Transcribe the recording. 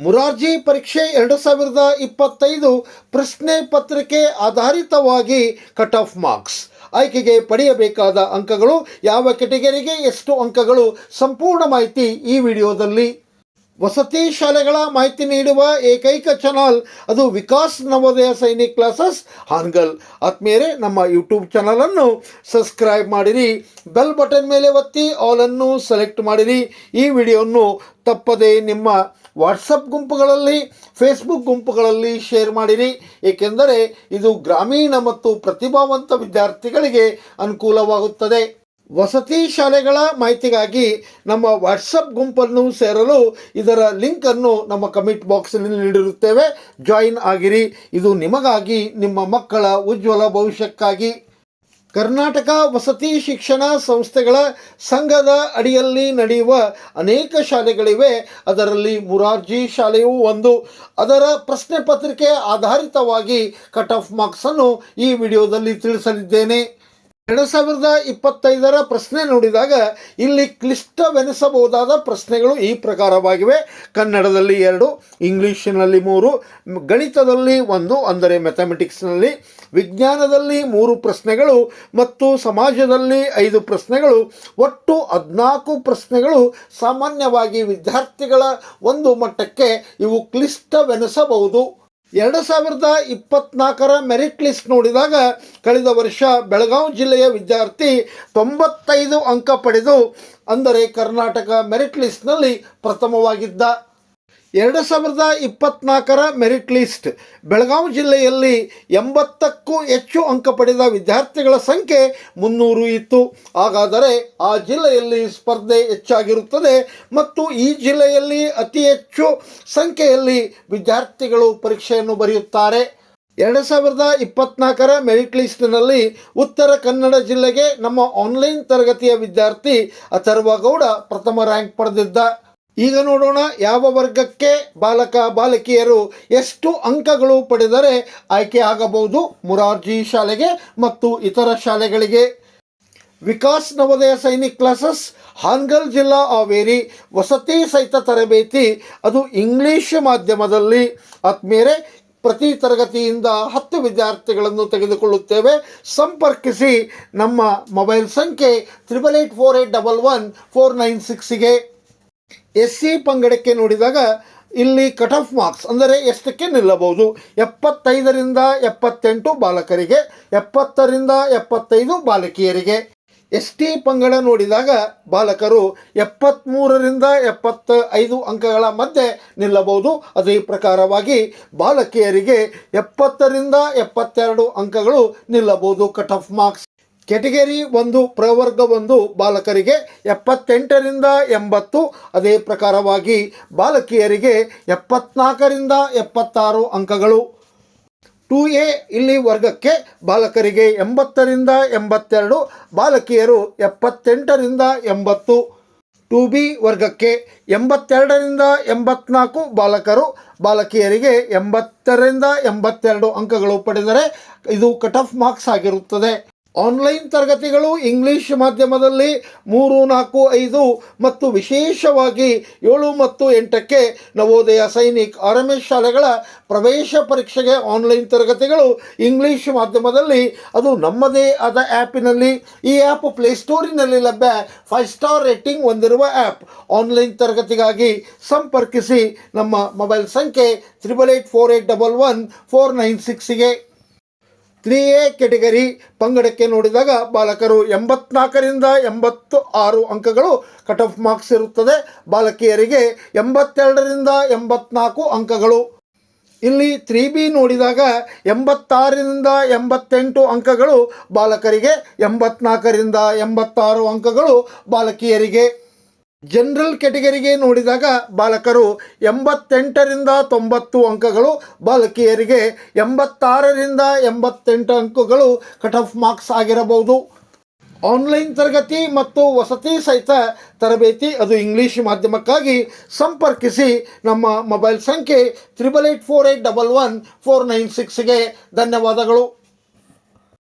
ಮುರಾರ್ಜಿ ಪರೀಕ್ಷೆ ಎರಡು ಸಾವಿರದ ಇಪ್ಪತ್ತೈದು ಪ್ರಶ್ನೆ ಪತ್ರಿಕೆ ಆಧಾರಿತವಾಗಿ ಕಟ್ ಆಫ್ ಮಾರ್ಕ್ಸ್ ಆಯ್ಕೆಗೆ ಪಡೆಯಬೇಕಾದ ಅಂಕಗಳು ಯಾವ ಕೆಟಗರಿಗೆ ಎಷ್ಟು ಅಂಕಗಳು? ಸಂಪೂರ್ಣ ಮಾಹಿತಿ ಈ ವಿಡಿಯೋದಲ್ಲಿ. ವಸತಿ ಶಾಲೆಗಳ ಮಾಹಿತಿ ನೀಡುವ ಏಕೈಕ ಚಾನಲ್ ಅದು ವಿಕಾಸ್ ನವೋದಯ ಸೈನಿಕ್ ಕ್ಲಾಸಸ್. ಹಾನ್ಗಲ್ ಆತ್ಮೀಯರೇ, ನಮ್ಮ ಯೂಟ್ಯೂಬ್ ಚಾನಲನ್ನು ಸಬ್ಸ್ಕ್ರೈಬ್ ಮಾಡಿರಿ, ಬೆಲ್ ಬಟನ್ ಮೇಲೆ ಒತ್ತಿ ಆಲನ್ನು ಸೆಲೆಕ್ಟ್ ಮಾಡಿರಿ. ಈ ವಿಡಿಯೋವನ್ನು ತಪ್ಪದೆ ನಿಮ್ಮ ವಾಟ್ಸಪ್ ಗುಂಪುಗಳಲ್ಲಿ, ಫೇಸ್ಬುಕ್ ಗುಂಪುಗಳಲ್ಲಿ ಶೇರ್ ಮಾಡಿರಿ. ಏಕೆಂದರೆ ಇದು ಗ್ರಾಮೀಣ ಮತ್ತು ಪ್ರತಿಭಾವಂತ ವಿದ್ಯಾರ್ಥಿಗಳಿಗೆ ಅನುಕೂಲವಾಗುತ್ತದೆ. ವಸತಿ ಶಾಲೆಗಳ ಮಾಹಿತಿಗಾಗಿ ನಮ್ಮ ವಾಟ್ಸಪ್ ಗುಂಪನ್ನು ಸೇರಲು ಇದರ ಲಿಂಕನ್ನು ನಮ್ಮ ಕಮೆಂಟ್ ಬಾಕ್ಸ್ನಲ್ಲಿ ನೀಡಿರುತ್ತೇವೆ. ಜಾಯಿನ್ ಆಗಿರಿ. ಇದು ನಿಮಗಾಗಿ, ನಿಮ್ಮ ಮಕ್ಕಳ ಉಜ್ವಲ ಭವಿಷ್ಯಕ್ಕಾಗಿ. ಕರ್ನಾಟಕ ವಸತಿ ಶಿಕ್ಷಣ ಸಂಸ್ಥೆಗಳ ಸಂಘದ ಅಡಿಯಲ್ಲಿ ನಡೆಯುವ ಅನೇಕ ಶಾಲೆಗಳಿವೆ. ಅದರಲ್ಲಿ ಮುರಾರ್ಜಿ ಶಾಲೆಯೂ ಒಂದು. ಅದರ ಪ್ರಶ್ನೆ ಪತ್ರಿಕೆ ಆಧಾರಿತವಾಗಿ ಕಟ್ ಆಫ್ ಮಾರ್ಕ್ಸನ್ನು ಈ ವಿಡಿಯೋದಲ್ಲಿ ತಿಳಿಸಲಿದ್ದೇನೆ. ಎರಡು ಸಾವಿರದ ಇಪ್ಪತ್ತೈದರ ಪ್ರಶ್ನೆ ನೋಡಿದಾಗ ಇಲ್ಲಿ ಕ್ಲಿಷ್ಟವೆನಿಸಬಹುದಾದ ಪ್ರಶ್ನೆಗಳು ಈ ಪ್ರಕಾರವಾಗಿವೆ. ಕನ್ನಡದಲ್ಲಿ ಎರಡು, ಇಂಗ್ಲೀಷಿನಲ್ಲಿ ಮೂರು, ಗಣಿತದಲ್ಲಿ ಒಂದು, ಅಂದರೆ ಮ್ಯಾಥಮೆಟಿಕ್ಸ್ನಲ್ಲಿ ವಿಜ್ಞಾನದಲ್ಲಿ ಮೂರು ಪ್ರಶ್ನೆಗಳು ಮತ್ತು ಸಮಾಜದಲ್ಲಿ ಐದು ಪ್ರಶ್ನೆಗಳು. ಒಟ್ಟು ಹದಿನಾಲ್ಕು ಪ್ರಶ್ನೆಗಳು ಸಾಮಾನ್ಯವಾಗಿ ವಿದ್ಯಾರ್ಥಿಗಳ ಒಂದು ಮಟ್ಟಕ್ಕೆ ಇವು ಕ್ಲಿಷ್ಟವೆನಿಸಬಹುದು. ಎರಡು ಸಾವಿರದ ಇಪ್ಪತ್ನಾಲ್ಕರ ಮೆರಿಟ್ ಲಿಸ್ಟ್ ನೋಡಿದಾಗ ಕಳೆದ ವರ್ಷ ಬೆಳಗಾವಿ ಜಿಲ್ಲೆಯ ವಿದ್ಯಾರ್ಥಿ ತೊಂಬತ್ತೈದು ಅಂಕ ಪಡೆದು, ಅಂದರೆ ಕರ್ನಾಟಕ ಮೆರಿಟ್ ಲಿಸ್ಟ್ನಲ್ಲಿ ಪ್ರಥಮವಾಗಿದ್ದ. ಎರಡು ಸಾವಿರದ ಇಪ್ಪತ್ತ್ನಾಲ್ಕರ ಮೆರಿಟ್ ಲಿಸ್ಟ್. ಬೆಳಗಾವಿ ಜಿಲ್ಲೆಯಲ್ಲಿ ಎಂಬತ್ತಕ್ಕೂ ಹೆಚ್ಚು ಅಂಕ ಪಡೆದ ವಿದ್ಯಾರ್ಥಿಗಳ ಸಂಖ್ಯೆ ಮುನ್ನೂರು ಇತ್ತು. ಹಾಗಾದರೆ ಆ ಜಿಲ್ಲೆಯಲ್ಲಿ ಸ್ಪರ್ಧೆ ಹೆಚ್ಚಾಗಿರುತ್ತದೆ ಮತ್ತು ಈ ಜಿಲ್ಲೆಯಲ್ಲಿ ಅತಿ ಹೆಚ್ಚು ಸಂಖ್ಯೆಯಲ್ಲಿ ವಿದ್ಯಾರ್ಥಿಗಳು ಪರೀಕ್ಷೆಯನ್ನು ಬರೆಯುತ್ತಾರೆ. ಎರಡು ಸಾವಿರದ ಇಪ್ಪತ್ನಾಲ್ಕರ ಮೆರಿಟ್ ಲಿಸ್ಟ್ನಲ್ಲಿ ಉತ್ತರ ಕನ್ನಡ ಜಿಲ್ಲೆಗೆ ನಮ್ಮ ಆನ್ಲೈನ್ ತರಗತಿಯ ವಿದ್ಯಾರ್ಥಿ ಅಥರ್ವಗೌಡ ಪ್ರಥಮ ರ್ಯಾಂಕ್ ಪಡೆದಿದ್ದ. ಈಗ ನೋಡೋಣ ಯಾವ ವರ್ಗಕ್ಕೆ ಬಾಲಕ ಬಾಲಕಿಯರು ಎಷ್ಟು ಅಂಕಗಳು ಪಡೆದರೆ ಆಯ್ಕೆ ಆಗಬಹುದು ಮುರಾರ್ಜಿ ಶಾಲೆಗೆ ಮತ್ತು ಇತರ ಶಾಲೆಗಳಿಗೆ. ವಿಕಾಸ್ ನವೋದಯ ಸೈನಿಕ್ ಕ್ಲಾಸಸ್, ಹಾನ್ಗಲ್ ಜಿಲ್ಲಾ ಹಾವೇರಿ, ವಸತಿ ಸಹಿತ ತರಬೇತಿ, ಅದು ಇಂಗ್ಲಿಷ್ ಮಾಧ್ಯಮದಲ್ಲಿ. ಆತ್ಮೇರೆ ಪ್ರತಿ ತರಗತಿಯಿಂದ ಹತ್ತು ವಿದ್ಯಾರ್ಥಿಗಳನ್ನು ತೆಗೆದುಕೊಳ್ಳುತ್ತೇವೆ. ಸಂಪರ್ಕಿಸಿ ನಮ್ಮ ಮೊಬೈಲ್ ಸಂಖ್ಯೆ triple eight four eight double one four nine ಸಿಕ್ಸಿಗೆ S C ಪಂಗಡಕ್ಕೆ ನೋಡಿದಾಗ ಇಲ್ಲಿ ಕಟ್ ಆಫ್ ಮಾರ್ಕ್ಸ್ ಅಂದರೆ ಎಷ್ಟಕ್ಕೆ ನಿಲ್ಲಬಹುದು? ಎಪ್ಪತ್ತೈದರಿಂದ ಎಪ್ಪತ್ತೆಂಟು ಬಾಲಕರಿಗೆ, ಎಪ್ಪತ್ತರಿಂದ ಎಪ್ಪತ್ತೈದು ಬಾಲಕಿಯರಿಗೆ. ಎಸ್ ಟಿ ಪಂಗಡ ನೋಡಿದಾಗ ಬಾಲಕರು ಎಪ್ಪತ್ತ್ಮೂರರಿಂದ ಎಪ್ಪತ್ತ ಐದು ಅಂಕಗಳ ಮಧ್ಯೆ ನಿಲ್ಲಬಹುದು. ಅದೇ ಪ್ರಕಾರವಾಗಿ ಬಾಲಕಿಯರಿಗೆ ಎಪ್ಪತ್ತರಿಂದ ಎಪ್ಪತ್ತೆರಡು ಅಂಕಗಳು ನಿಲ್ಲಬಹುದು ಕಟ್ ಆಫ್ ಮಾರ್ಕ್ಸ್ ಕೆಟಗರಿ ಒಂದು, ಪ್ರವರ್ಗ ಒಂದು ಬಾಲಕರಿಗೆ ಎಪ್ಪತ್ತೆಂಟರಿಂದ ಎಂಬತ್ತು. ಅದೇ ಪ್ರಕಾರವಾಗಿ ಬಾಲಕಿಯರಿಗೆ ಎಪ್ಪತ್ನಾಲ್ಕರಿಂದ ಎಪ್ಪತ್ತಾರು ಅಂಕಗಳು. ಟು ಎ ಇಲ್ಲಿ ವರ್ಗಕ್ಕೆ ಬಾಲಕರಿಗೆ ಎಂಬತ್ತರಿಂದ ಎಂಬತ್ತೆರಡು, ಬಾಲಕಿಯರು ಎಪ್ಪತ್ತೆಂಟರಿಂದ ಎಂಬತ್ತು. ಟು ಬಿ ವರ್ಗಕ್ಕೆ ಎಂಬತ್ತೆರಡರಿಂದ ಎಂಬತ್ನಾಲ್ಕು ಬಾಲಕರು, ಬಾಲಕಿಯರಿಗೆ ಎಂಬತ್ತರಿಂದ ಎಂಬತ್ತೆರಡು ಅಂಕಗಳು ಪಡೆದರೆ ಇದು ಕಟ್ ಆಫ್ ಮಾರ್ಕ್ಸ್ ಆಗಿರುತ್ತದೆ. ಆನ್ಲೈನ್ ತರಗತಿಗಳು ಇಂಗ್ಲಿಷ್ ಮಾಧ್ಯಮದಲ್ಲಿ ಮೂರು, ನಾಲ್ಕು, ಐದು ಮತ್ತು ವಿಶೇಷವಾಗಿ ಏಳು ಮತ್ತು ಎಂಟಕ್ಕೆ ನವೋದಯ ಸೈನಿಕ್ ಆರ್ ಶಾಲೆಗಳ ಪ್ರವೇಶ ಪರೀಕ್ಷೆಗೆ ಆನ್ಲೈನ್ ತರಗತಿಗಳು ಇಂಗ್ಲಿಷ್ ಮಾಧ್ಯಮದಲ್ಲಿ. ಅದು ನಮ್ಮದೇ ಆದ ಆ್ಯಪಿನಲ್ಲಿ. ಈ ಆ್ಯಪ್ ಪ್ಲೇಸ್ಟೋರಿನಲ್ಲಿ ಲಭ್ಯ. ಫೈವ್ ಸ್ಟಾರ್ ರೇಟಿಂಗ್ ಹೊಂದಿರುವ ಆ್ಯಪ್ ಆನ್ಲೈನ್ ತರಗತಿಗಾಗಿ ಸಂಪರ್ಕಿಸಿ. ನಮ್ಮ ಮೊಬೈಲ್ ಸಂಖ್ಯೆ triple eight four eight double one four nine ಸಿಕ್ಸಿಗೆ three A category ಪಂಗಡಕ್ಕೆ ನೋಡಿದಾಗ ಬಾಲಕರು ಎಂಬತ್ನಾಲ್ಕರಿಂದ ಎಂಬತ್ತು ಆರು ಅಂಕಗಳು ಕಟ್ ಆಫ್ ಮಾರ್ಕ್ಸ್ ಇರುತ್ತದೆ. ಬಾಲಕಿಯರಿಗೆ ಎಂಬತ್ತೆರಡರಿಂದ ಎಂಬತ್ನಾಲ್ಕು ಅಂಕಗಳು. ಇಲ್ಲಿ ತ್ರೀ ಬಿ ನೋಡಿದಾಗ ಎಂಬತ್ತಾರರಿಂದ ಎಂಬತ್ತೆಂಟು ಅಂಕಗಳು, ಬಾಲಕರಿಗೆ ಎಂಬತ್ನಾಲ್ಕರಿಂದ ಎಂಬತ್ತಾರು ಅಂಕಗಳು, ಬಾಲಕಿಯರಿಗೆ. ಜನರಲ್ ಕ್ಯಾಟಗರಿಗೆ ನೋಡಿದಾಗ ಬಾಲಕರು ಎಂಬತ್ತೆಂಟರಿಂದ ತೊಂಬತ್ತು ಅಂಕಗಳು, ಬಾಲಕಿಯರಿಗೆ ಎಂಬತ್ತಾರರಿಂದ ಎಂಬತ್ತೆಂಟು ಅಂಕಗಳು ಕಟ್ ಆಫ್ ಮಾರ್ಕ್ಸ್ ಆಗಿರಬಹುದು. ಆನ್ಲೈನ್ ತರಗತಿ ಮತ್ತು ವಸತಿ ಸಹಿತ ತರಬೇತಿ, ಅದು ಇಂಗ್ಲೀಷ್ ಮಾಧ್ಯಮಕ್ಕಾಗಿ ಸಂಪರ್ಕಿಸಿ ನಮ್ಮ ಮೊಬೈಲ್ ಸಂಖ್ಯೆ triple eight four eight double one four nine ಸಿಕ್ಸ್ಗೆ ಧನ್ಯವಾದಗಳು.